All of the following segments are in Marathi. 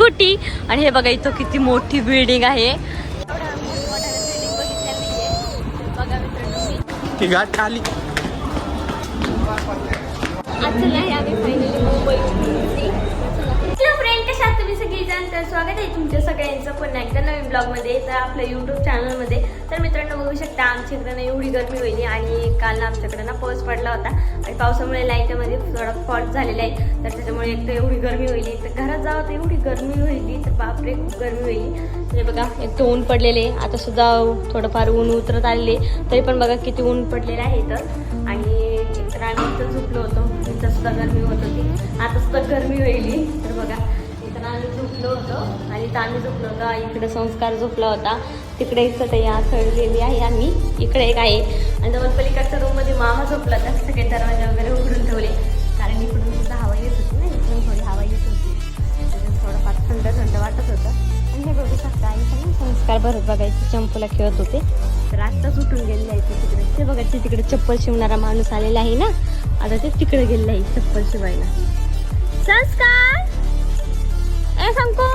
स्कूटी आणि हे बघा इथं किती मोठी बिल्डिंग आहे. आम्ही फायनली मुंबई आहात तर स्वागत आहे तुमच्या सगळ्यांचं पुन्हा एकदा नवीन ब्लॉगमध्ये तर आपल्या यूट्यूब चॅनलमध्ये तर मित्रांनो बघू शकता आमच्याकडे ना एवढी गरमी होईल आणि काल ना आमच्याकडे ना पाऊस पडला होता. आणि पावसामुळे लाईटमध्ये थोडा फॉल्ट झालेला आहे तर त्याच्यामुळे एक तर एवढी गरमी होईल तर घरात जावं तर एवढी गरमी होईल तर बापरे खूप गरमी होईल म्हणजे बघा एक तर ऊन पडलेले आता सुद्धा थोडंफार ऊन उतरत आलेले तरी पण बघा किती ऊन पडलेलं आहे तर आणि तर आम्ही इथं झोपलो होतो. इथं सुद्धा गरमी होत होती. आता सुद्धा गरमी होईल तर बघा आम्ही झोपलो होतो. आणि इथं आम्ही झोपलो होतो. इकडे संस्कार झोपला होता. तिकडे एक चटई सळलेली आहे आम्ही. इकडे एक आहे. आणि जवळ पलीकडच्या रूममध्ये मामा झोपला होता. सगळे दरवाजे वगैरे उघडून ठेवले. कारण इकडून सुद्धा हवा येत होती ना. इकडून थोडी हवा येत होती. त्याच्यात थोडंफार थंड थंड वाटत होतं. आणि हे बघू शकता आणि संस्कार भरत बघायचे चंपूला खेळत होते. तर आत्ताच उठून गेलेले आहे ते तिकडे. ते बघायचे तिकडे चप्पल शिवणारा माणूस आलेला आहे ना. आता ते तिकडे गेलेलं आहे चप्पल शिवायला. संस्कार! ए संकू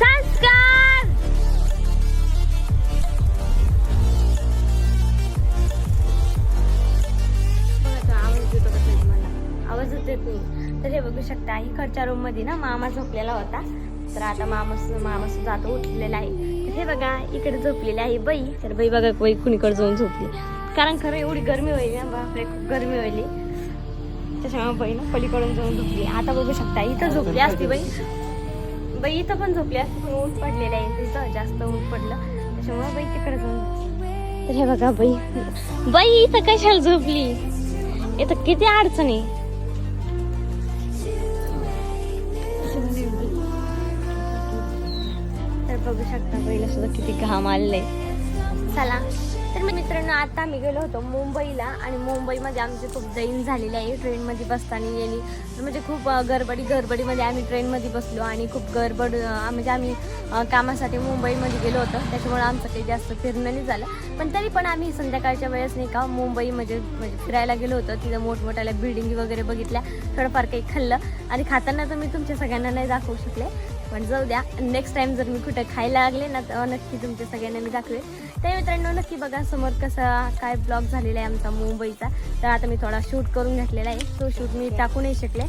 संस्कार आवाज येतो का मला येत नाही तर हे बघू शकता इकडच्या रूममध्ये ना मामा झोपलेला होता. तर आता मामा मामा सुद्धा आता उठलेला आहे. हे बघा इकडे झोपलेली आहे बाई. तर बाई बघा बाई कुणीकडे जाऊन झोपली. कारण खरं एवढी गरमी होईल ना बापरे खूप गरमी होईल त्याच्यामुळे बाई ना पलीकडून जाऊन झोपली. आता बघू शकता इथं झोपली असती बाई बाई इथं पण झोपली असती पण ऊन पडलेलं आहे तिथं जास्त ऊन पडलं. त्याच्यामुळे बाई तिकडे जाऊन तर हे बघा बाई. बाई इथं कशाला झोपली? इथं किती अडचणी तर बघू शकता पहिला सुद्धा किती घाम आलेले चला. तर मी मित्रांनो आता आम्ही गेलो होतो मुंबईला आणि मुंबईमध्ये आमची खूप जैन झालेली आहे. ट्रेनमध्ये बसताना येणे. म्हणजे खूप गरबडी गडबडी गडबडीमध्ये आम्ही ट्रेनमध्ये बसलो आणि खूप गडबड म्हणजे आम्ही कामासाठी मुंबईमध्ये गेलो होतो. त्याच्यामुळे आमचं काही जास्त फिरणं नाही झालं. पण तरी पण आम्ही संध्याकाळच्या वेळेस नाही का मुंबई म्हणजे म्हणजे फिरायला गेलो होतो. तिथं मोठमोठ्या बिल्डिंगी वगैरे बघितल्या. थोडंफार काही खाल्लं. आणि खाताना तर मी तुमच्या सगळ्यांना नाही दाखवू शकले. पण जाऊ द्या नेक्स्ट टाइम जर मी कुठं खायला लागले ना तर नक्की तुमच्या सगळ्यांना मी दाखवेल तर मित्रांनो नक्की बघा समोर कसा काय ब्लॉग झालेला आहे आमचा मुंबईचा. तर आता मी थोडा शूट करून घेतलेला आहे. तो शूट मी टाकू नाही शकले.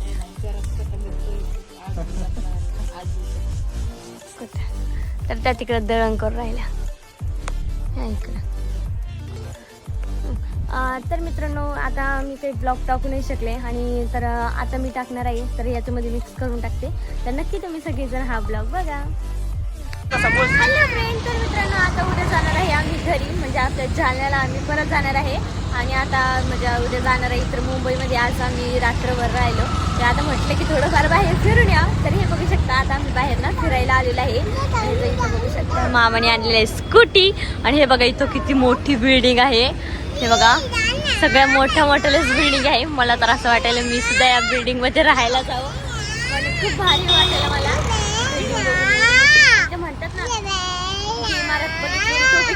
कुठं? तर त्या तिकडं दळण करून राहिल्या. इकडं. तर मित्रांनो आता मी काही ब्लॉग टाकू नाही शकले आणि तर आता मी टाकणार आहे तर याच्यामध्ये मिक्स करून टाकते. तर नक्की तुम्ही सगळेजण हा ब्लॉग बघा. हॅलो फ्रेंड तर मित्रांनो आता उद्या जाणार आहे आम्ही घरी. म्हणजे आपल्या जालन्याला आम्ही परत जाणार आहे. आणि आता म्हणजे उद्या जाणार आहे तर मुंबईमध्ये आज आम्ही रात्रभर राहिलो. तर आता म्हटलं की थोडंफार बाहेर फिरून या. तर हे बघू शकता आता आम्ही बाहेर ना फिरायला आलेलो आहे. आणि इथं बघू शकता मामाने आणलेलं आहे स्कूटी आणि हे बघा इथं किती मोठी बिल्डिंग आहे. हे बघा सगळ्या मोठ्या मोठ्यालाच बिल्डिंग आहे. मला तर असं वाटायला मी सुद्धा या बिल्डिंगमध्ये राहायला जावं आणि खूप भारी वाटायला मला. ते म्हणतात ना इमारत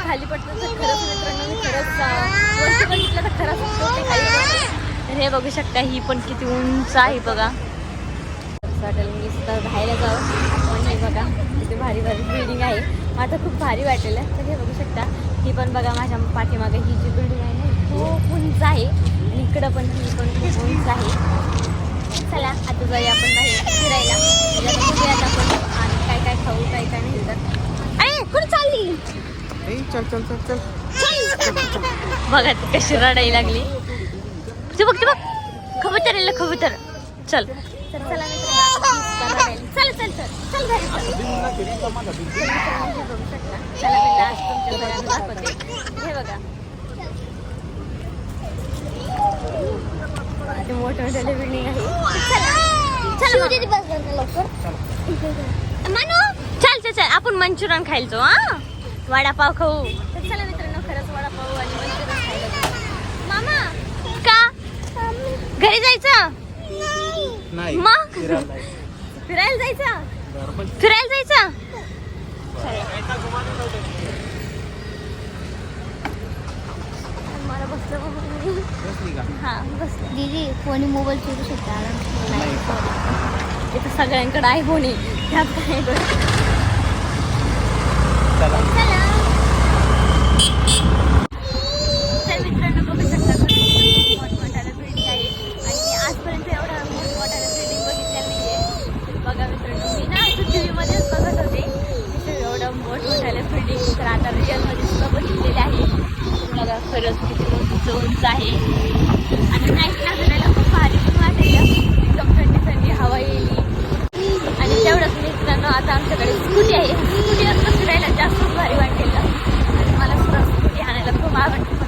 खाली तर खरंच मित्रांनो खरंच बघितलं तर खरंच खाली तर हे बघू शकता ही पण किती उंच आहे बघा. असं वाटेल मी सुद्धा राहायला जावं पण हे बघा किती भारी भारी बिल्डिंग आहे. आता खूप भारी वाटेल. तर हे बघू शकता ही पण बघा माझ्या पाठीमागे ही जी बिल्डिंग आहे ना खूप उंच आहे. आणि इकडं पण ही पण खूप उंच आहे. चला आता जाऊया आपण बाहेर फिरायला. म्हणजे आता बघूयात आपण आणि काय काय खाऊ काय काय नाही तर. अरे कुठे चालली? चल चल चल चल. बघा ती कशी रडायला लागली. ते बघ ते बघ. कबूतर आलं कबूतर चल. चला चल चल चल चल घरी शकता. चला मी आज तुमच्या दाखवते हे बघा ते बिल्डिंग आहे चला चला मानू चल चल चल आपण मंचुरियन खायचो हा वडापाव खाऊ तर चला मित्रांनो खरंच वडापाव आणि मंचुरियन खायला मामा का घरी जायचं मग? फिरायला जायचं. फिरायला जायचं? मला बसलं हा दीदी कोणी मोबाईल फिरू शकता? नाही. इथं सगळ्यांकडे आहे होणे त्यात काय चला चला तर मित्रांनो बघू शकता खूप मोठमोठ्याला बिल्डिंग आहे आणि मी आजपर्यंत एवढा मोठमोठ्याला बिल्डिंग बघितलेलं नाहीये तर बघा मित्रांनो मी ना असं टी व्हीमध्येच बघत होते इथे एवढं मोठमोठ्याला बिल्डिंग तर आता रिअलमध्ये सुद्धा बघितलेले आहे. बघा खरंच किती मोठी उंच आहे. आणि नाईट फिरायला खूप भारी पण वाटेल. एकदम थंडी थंडी हवा येईल. आणि तेवढंच मित्रांनो आता आमच्याकडे स्कूटी आहे. स्कूटीवर फिरायला जास्त भारी वाटेल. आणि मला सुद्धा स्कूटी आणायला खूप आवडते.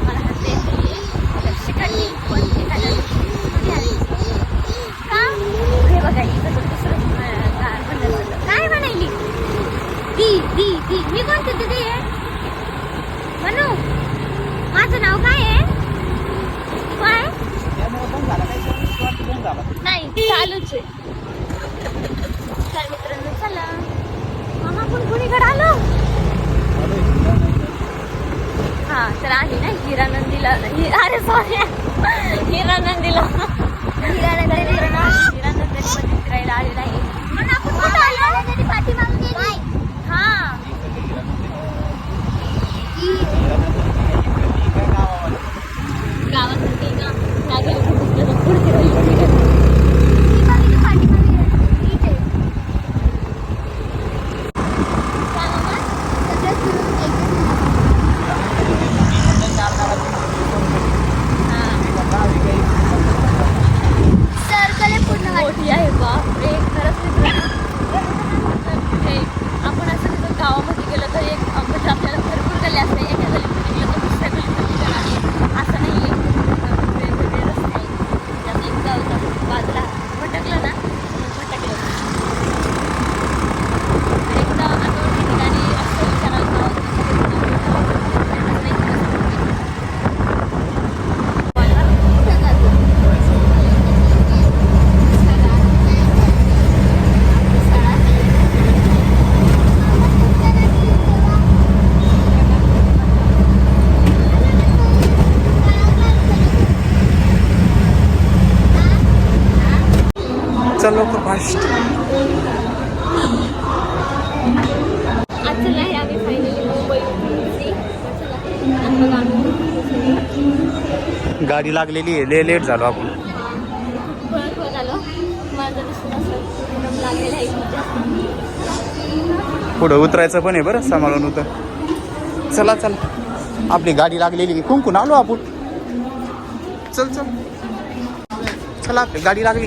फास्ट आम्ही फायनली मुंबई गाडी लागलेली आहे. ले लेट झालो आपण. पुढं उतरायचं पण आहे बरं सांभाळून उतर. चला चला. आपली गाडी लागलेली कुंकून आलो आपण. चल चल. चला आपली गाडी लागली.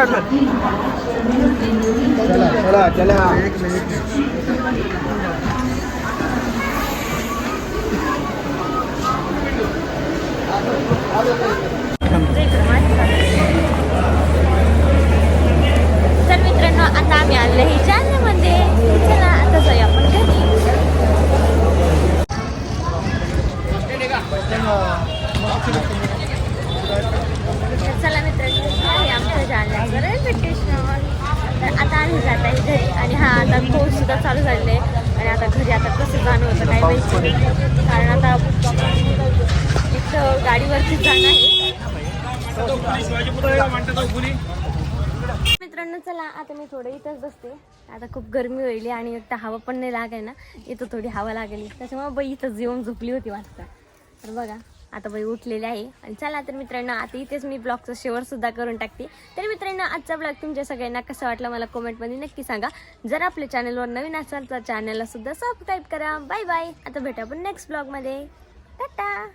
चल ना चढ चला चला. तर मित्रांनो आता आम्ही आलो हे जालन्यामध्ये चला आता जाऊया आपण घरी तर चला मित्रांनो हे आहे आमचं जालन्याचं रेल्वे स्टेशन तर आता आम्ही जात आहे घरी आणि हा आता पाऊस सुद्धा चालू झालेला आहे आणि आता घरी आता कसं जाणं होतं काय माहिती कारण आता इथं गाडीवरतीच जाणं आहे. मित्रांनो चला आता मी थोडं इथंच बसते. आता खूप गरमी होईल आणि एक तर हवा पण नाही लागाय ना इथं थोडी हवा लागेल. त्याच्यामुळे बाई इथंच येऊन झोपली होती वाटतं. तर बघा. आता बाई उठलेली आहे. आणि चला तर मित्रांनो आता इथेच मी ब्लॉगचं शेवर सुद्धा करून टाकते. तर मित्रांनो आजचा ब्लॉग तुमच्या सगळ्यांना कसा वाटला मला कमेंटमध्ये नक्की सांगा. जर आपल्या चॅनलवर नवीन असाल तर चॅनलला सुद्धा सबस्क्राईब करा. बाय बाय आता भेटा आपण नेक्स्ट ब्लॉगमध्ये टाटा